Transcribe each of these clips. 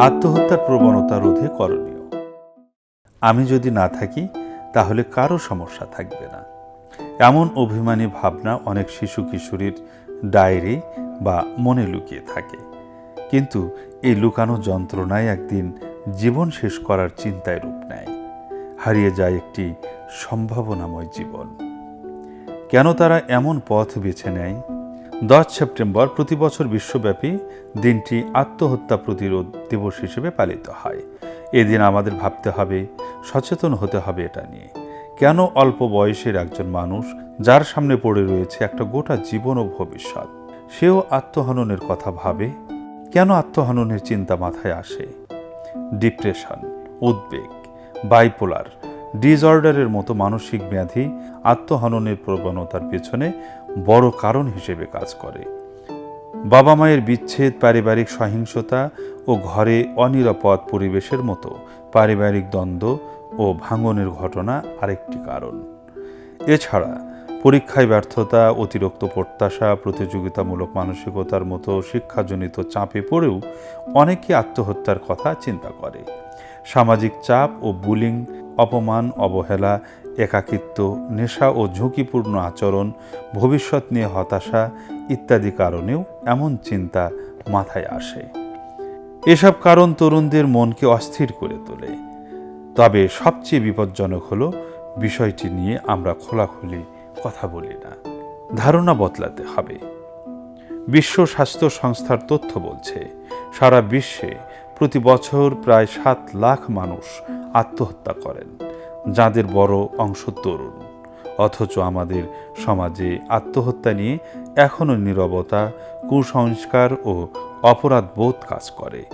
আত্মহত্যার প্রবণতা রোধে করণীয়। আমি যদি না থাকি, তাহলে কারও সমস্যা থাকবে না। এমন অভিমানী ভাবনা অনেক শিশু কিশোরীর ডায়েরি বা মনে লুকিয়ে থাকে। কিন্তু এই লুকানো যন্ত্রণায় একদিন জীবন শেষ করার চিন্তায় রূপ নেয়। হারিয়ে যায় একটি সম্ভাবনাময় জীবন। কেন তারা এমন পথ বেছে নেয়? দশ সেপ্টেম্বর প্রতি বছর বিশ্বব্যাপী দিনটি আত্মহত্যা প্রতিরোধ দিবস হিসেবে পালিত হয়। এদিন আমাদের ভাবতে হবে, সচেতন হতে হবে এটা নিয়ে। কেন অল্প বয়সের একজন মানুষ যার সামনে পড়ে রয়েছে একটা গোটা জীবন ও ভবিষ্যৎ, সেও আত্মহননের কথা ভাবে? কেন আত্মহননের চিন্তা মাথায় আসে? ডিপ্রেশন, উদ্বেগ, বাইপোলার, ডিসঅর্ডারের মতো মানসিক ব্যাধি আত্মহননের প্রবণতার পেছনে বড় কারণ হিসেবে কাজ করে। বাবা মায়ের বিচ্ছেদ, পারিবারিক সহিংসতা ও ঘরে অনিরাপদ পরিবেশের মতো পারিবারিক দ্বন্দ্ব ও ভাঙনের ঘটনা আরেকটি কারণ। এছাড়া পরীক্ষায় ব্যর্থতা, অতিরিক্ত প্রত্যাশা, প্রতিযোগিতামূলক মানসিকতার মতো শিক্ষাজনিত চাপে পড়েও অনেকে আত্মহত্যার কথা চিন্তা করে। সামাজিক চাপ ও বুলিং অপমান, অবহেলা, একাকিত্ব, নেশা ও ঝুঁকিপূর্ণ আচরণ, ভবিষ্যৎ নিয়ে হতাশা ইত্যাদি কারণেও এমন চিন্তা মাথায় আসে। এসব কারণ তরুণদের মনকে অস্থির করে তোলে। তবে সবচেয়ে বিপজ্জনক হলো, বিষয়টি নিয়ে আমরা খোলাখুলি কথা বলি না। ধারণা বদলাতে হবে। বিশ্ব স্বাস্থ্য সংস্থার তথ্য বলছে, সারা বিশ্বে প্রতি বছর প্রায় সাত লাখ মানুষ আত্মহত্যা করেন। যাদের বড় অংশ তরুণ। অথচ আমাদের সমাজে আত্মহত্যা নিয়ে এখনও নীরবতা, কুসংস্কার ও অপরাধ বোধ কাজ করে।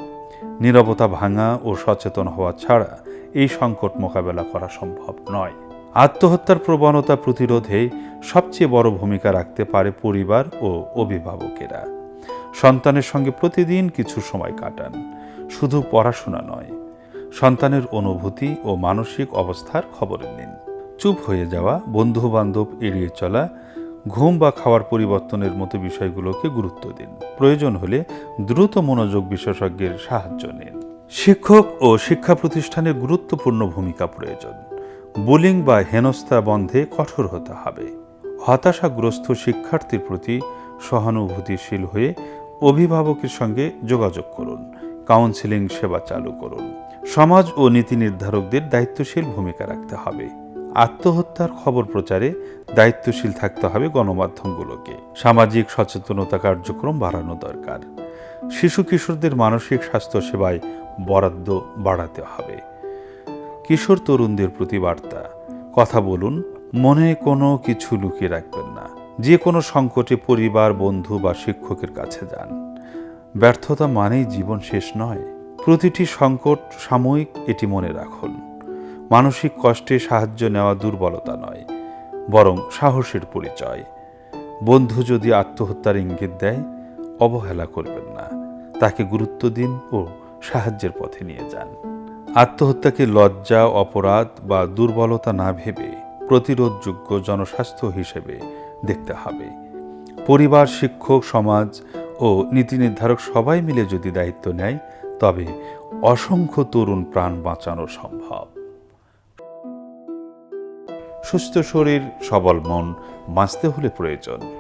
নীরবতা ভাঙা ও সচেতন হওয়া ছাড়া এই সংকট মোকাবেলা করা সম্ভব নয়। আত্মহত্যার প্রবণতা প্রতিরোধে সবচেয়ে বড় ভূমিকা রাখতে পারে পরিবার ও অভিভাবকেরা। সন্তানের সঙ্গে প্রতিদিন কিছু সময় কাটান। শুধু পড়াশোনা নয়, সন্তানের অনুভূতি ও মানসিক অবস্থার খবর নিন। চুপ হয়ে যাওয়া বন্ধু বান্ধব এড়িয়ে চলা, ঘুম বা খাওয়ার পরিবর্তনের মতো বিষয়গুলোকে গুরুত্ব দিন। প্রয়োজন হলে দ্রুত মনোযোগ বিশেষজ্ঞের সাহায্য নিন। শিক্ষক ও শিক্ষা প্রতিষ্ঠানের গুরুত্বপূর্ণ ভূমিকা প্রয়োজন। বুলিং বা হেনস্থা বন্ধে কঠোর হতে হবে। হতাশাগ্রস্ত শিক্ষার্থীর প্রতি সহানুভূতিশীল হয়ে অভিভাবকের সঙ্গে যোগাযোগ করুন। কাউন্সেলিং সেবা চালু করুন। সমাজ ও নীতি নির্ধারকদের দায়িত্বশীল ভূমিকা রাখতে হবে। আত্মহত্যার খবর প্রচারে দায়িত্বশীল থাকতে হবে গণমাধ্যমগুলোকে। সামাজিক সচেতনতা কার্যক্রম বাড়ানো দরকার। শিশু কিশোরদের মানসিক স্বাস্থ্য সেবায় বরাদ্দ বাড়াতে হবে। কিশোর তরুণদের প্রতি বার্তা, কথা বলুন, মনে কোনো কিছু লুকিয়ে রাখবেন না। যে কোনো সংকটে পরিবার, বন্ধু বা শিক্ষকের কাছে যান। ব্যর্থতা মানেই জীবন শেষ নয়। প্রতিটি সংকট সাময়িক এটি মনে রাখুন। মানসিক কষ্টে সাহায্য নেওয়া দুর্বলতা নয়, বরং সাহসের পরিচয়। বন্ধু যদি আত্মহত্যার ইঙ্গিত দেয়, অবহেলা করবেন না। তাকে গুরুত্ব দিন ও সাহায্যের পথে নিয়ে যান। আত্মহত্যাকে লজ্জা, অপরাধ বা দুর্বলতা না ভেবে প্রতিরোধযোগ্য জনস্বাস্থ্য হিসেবে দেখতে হবে। পরিবার, শিক্ষক, সমাজ ও নীতি নির্ধারক সবাই মিলে যদি দায়িত্ব নেয়, তবে অসংখ্য তরুণ প্রাণ বাঁচানো সম্ভব। সুস্থ শরীর, সবল মন বাঁচতে হলে প্রয়োজন।